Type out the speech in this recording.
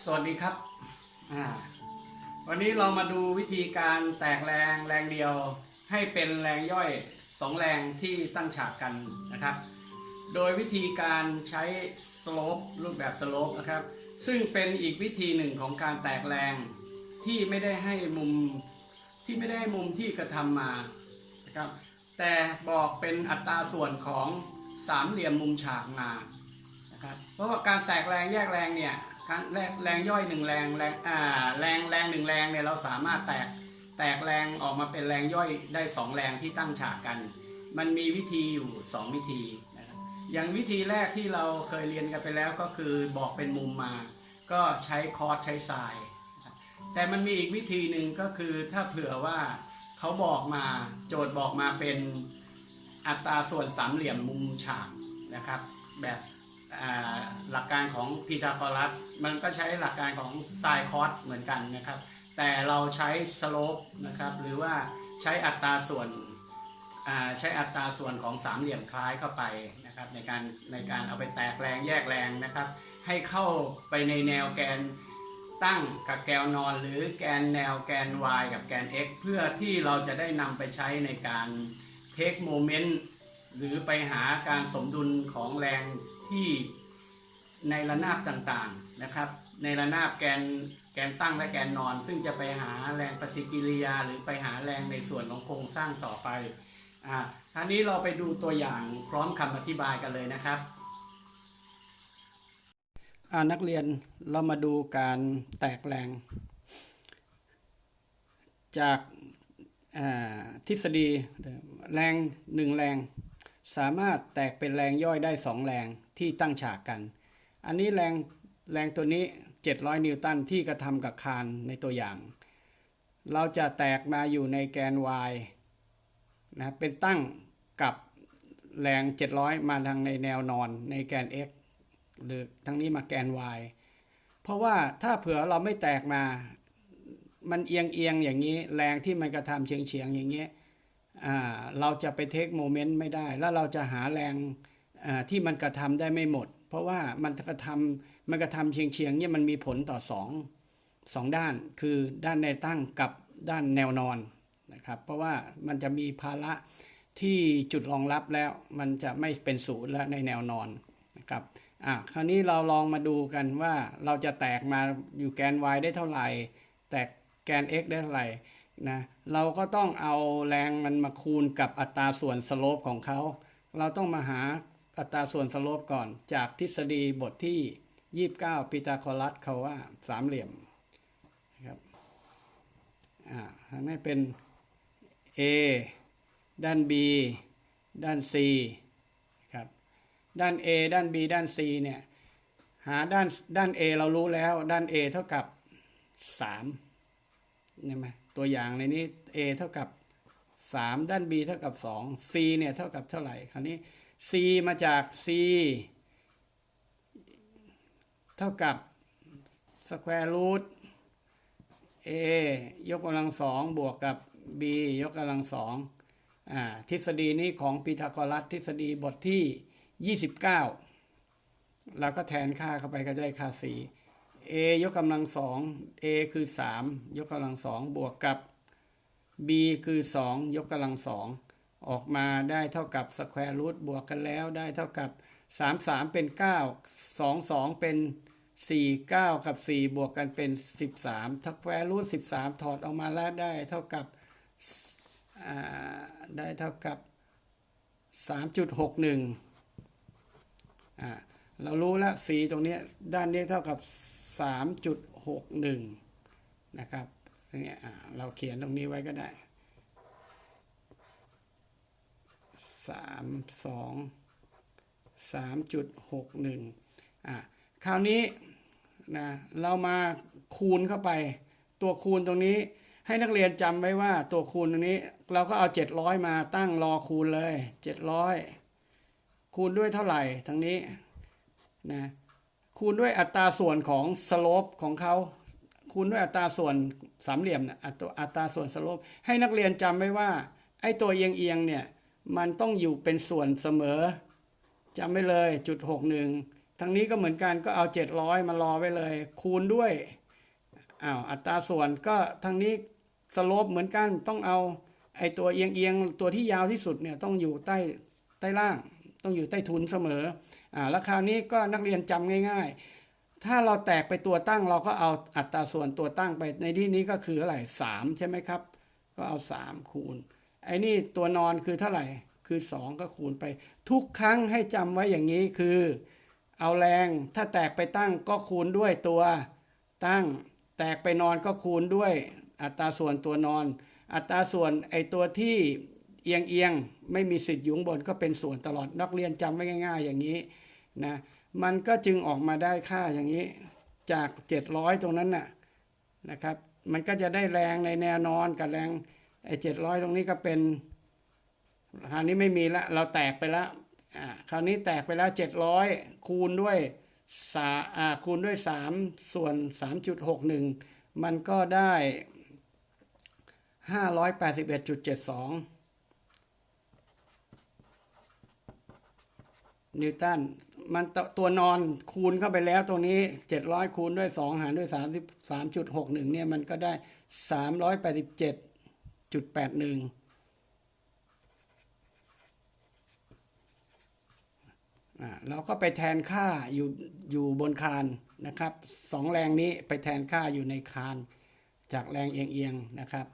สวัสดีครับ วันนี้เรามาดูวิธีการแตกแรงแรงเดียว ให้เป็นแรงย่อยสองแรงที่ตั้งฉากกันนะครับ โดยวิธีการใช้สโลปรูปแบบสโลปนะครับ ซึ่งเป็นอีกวิธีหนึ่งของการแตกแรงที่ไม่ได้ให้มุมที่ไม่ได้มุมที่กระทำมานะครับ แต่บอกเป็นอัตราส่วนของสามเหลี่ยมมุมฉากมานะครับ เพราะว่าการแตกแรงแยกแรงเนี่ย แรงแรงย่อยหนึ่งแรงแรงอ่าแรงแรงหนึ่งแรงเนี่ยเราสามารถแตกแตกแรงออกมาเป็นแรงย่อยได้สองแรงที่ตั้งฉากกัน มันมีวิธีอยู่สองวิธีนะครับอย่างวิธีแรกที่เราเคยเรียนกันไปแล้วก็คือบอกเป็นมุมมา ก็ใช้คอร์สใช้ไซน์นะครับแต่มันมีอีกวิธีหนึ่งก็คือถ้าเผื่อว่าเขาบอกมาโจทย์บอกมาเป็นอัตราส่วนสามเหลี่ยมมุมฉากนะครับ แบบ หลักการของพีทาโกรัสมันก็ใช้หลักการของไซคอสเหมือนกันนะครับ แต่เราใช้สโลปนะครับหรือว่าใช้อัตราส่วนใช้อัตราส่วนของสามเหลี่ยมคล้ายเข้าไปนะครับในการในการเอาไปแตกแรงแยกแรงนะครับ ให้เข้าไปในแนวแกนตั้งกับแกนนอน หรือแกนแนวแกน y กับแกน x เพื่อที่เราจะได้นำไปใช้ในการเทคโมเมนต์ หรือไปหาการสมดุลของแรงที่ในระนาบต่างๆนะครับ ในระนาบแกนแกนตั้งและแกนนอน ซึ่งจะไปหาแรงปฏิกิริยา หรือไปหาแรงในส่วนของโครงสร้างต่อไปอ่าท่านี้เราไปดูตัวอย่างพร้อมคำอธิบายกันเลยนะครับนักเรียนเรามาดูการแตกแรง จากาทฤษฎีแรงหนึ่งแรง สามารถแตกเป็นแรงย่อยได้สองแรงที่ตั้งฉากกัน อันนี้แรงแรงตัวนี้ 700 นิวตันที่กระทำกับคานในตัวอย่าง เราจะแตกมาอยู่ในแกน y นะเป็นตั้งกับแรง 700 มาทางในแนวนอนในแกน x หรือทั้งนี้มาแกน y เพราะว่าถ้าเผื่อเราไม่แตกมา มันเอียงเอียงๆอย่างนี้ แรงที่มันกระทำเฉียงเฉียงๆอย่างนี้ เราจะไปเทคโมเมนต์ไม่ได้ แล้วเราจะหาแรงที่มันกระทำได้ไม่หมด เพราะว่ามันกระทำมันกระทำเฉียงเฉียงๆเนี่ยมันมีผลต่อสองสองด้านคือด้านในตั้งกับด้านแนวนอนนะครับ เพราะว่ามันจะมีภาระที่จุดรองรับแล้วมันจะไม่เป็นศูนย์แล้วในแนวนอนนะครับอะคราวนี้เราลองมาดูกันว่าเราจะแตกมาอยู่แกน y ได้เท่าไหร่ แตกแกน x ได้เท่าไหร่ นะเราก็ต้องเอาแรงมันมาคูณกับอัตราส่วนสโลปของเขา เราต้องมาหาอัตราส่วนสโลปก่อน จากทฤษฎีบทที่ 29พีทาโกรัสเขาว่าสามเหลี่ยมนะครับอ่าทำให้เป็น A ด้าน B ด้าน C ครับด้าน A ด้าน B ด้าน C เนี่ยหาด้านด้าน A เรารู้แล้วด้าน A เท่ากับ 3 ใช่ไหมตัวอย่างในนี้ a เท่ากับ 3 ด้าน b เท่ากับ 2 c เนี่ยเท่ากับเท่าไหร่คราวนี้ c มาจาก c เท่ากับ square root a ยกกำลังสองบวกกับ b ยกกำลังสองอ่าทฤษฎีนี้ของพีทาโกรัสทฤษฎีบทที่ 29เราก็แทนค่าเข้าไปก็ได้ค่า c a ยกกำลังสอง a คือ 3 ยกกำลังสองบวกกับ b คือ 2 ยกกำลังสองออกมาได้เท่ากับสแควร์รูทบวกกันแล้วได้เท่ากับ 3 3 เป็น 9 2 2 เป็น 4 9 กับ 4 บวกกันเป็น 13สแควร์รูท13 ถอดออกมาแล้วได้เท่ากับได้เท่ากับ 3.61อ่า เรารู้แล้วสีตรงนี้ด้านนี้เท่ากับ 3.61 นะครับทีนี้อ่าเราเขียนตรงนี้ไว้ก็ได้ 3 2 3.61อ่าคราวนี้นะเรามาคูณเข้าไป ตัวคูณตรงนี้ให้นักเรียนจำไว้ว่าตัวคูณตรงนี้เราก็เอา 700 มาตั้งรอคูณเลย 700 คูณด้วยเท่าไหร่ทั้งนี้ นะคูณด้วยอัตราส่วนของสโลปของเขาคูณด้วยอัตราส่วนสามเหลี่ยมนะอัตราอัตราส่วนสโลปให้นักเรียนจำไว้ว่าไอ้ตัวเอียงเอียงเนี่ยมันต้องอยู่เป็นส่วนเสมอจำไว้เลยจุดหกหนึ่งทางนี้ก็เหมือนกันก็เอา 700 มารอไว้เลย คูณด้วยอ้าวอัตราส่วนก็ทางนี้สโลปเหมือนกันต้องเอาไอตัวเอียงเอียงตัวที่ยาวที่สุดเนี่ยต้องอยู่ใต้ใต้ล่าง ต้องอยู่ใต้ทุนเสมออ่าแล้วคราวนี้ก็นักเรียนจำง่าย ๆ ถ้าเราแตกไปตัวตั้งเราก็เอาอัตราส่วนตัวตั้งไปในที่นี้ก็คืออะไรสามใช่ไหมครับ ก็เอา 3 คูณไอ้นี่ตัวนอนคือเท่าไหร่คือ 2 ก็คูณไป ทุกครั้งให้จำไว้อย่างนี้คือ เอาแรงถ้าแตกไปตั้งก็คูณด้วยตัวตั้ง แตกไปนอนก็คูณด้วยอัตราส่วนตัวนอน อัตราส่วนไอ้ตัวที่ เอียงเอียงไม่มีสิทธิ์ยุงบนก็เป็นส่วนตลอดนักเรียนจำไว้ง่าย ๆ อย่างนี้นะมันก็จึงออกมาได้ค่าอย่างนี้จาก 700 ตรงนั้นน่ะนะครับ มันก็จะได้แรงในแนวนอนกับแรงไอ้เจ็ดร้อยตรงนี้ก็เป็นคราวนี้ไม่มีละเราแตกไปละอ่าคราวนี้แตกไปแล้ว 700 คูณด้วยสาอ่าคูณด้วย 3 ส่วน 3.61 มันก็ได้ 581.72 นิวตันมันตตัวนอนคูณเข้าไปแล้วตรงนี้ 700 คูณด้วย 2 หารด้วย 33.61 เนี่ย มันก็ได้ 387.81อ่าเราก็ไปแทนค่าอยู่อยู่บนคานนะครับสองแรงนี้ไปแทนค่าอยู่ในคาน จากแรงเอียงๆนะครับ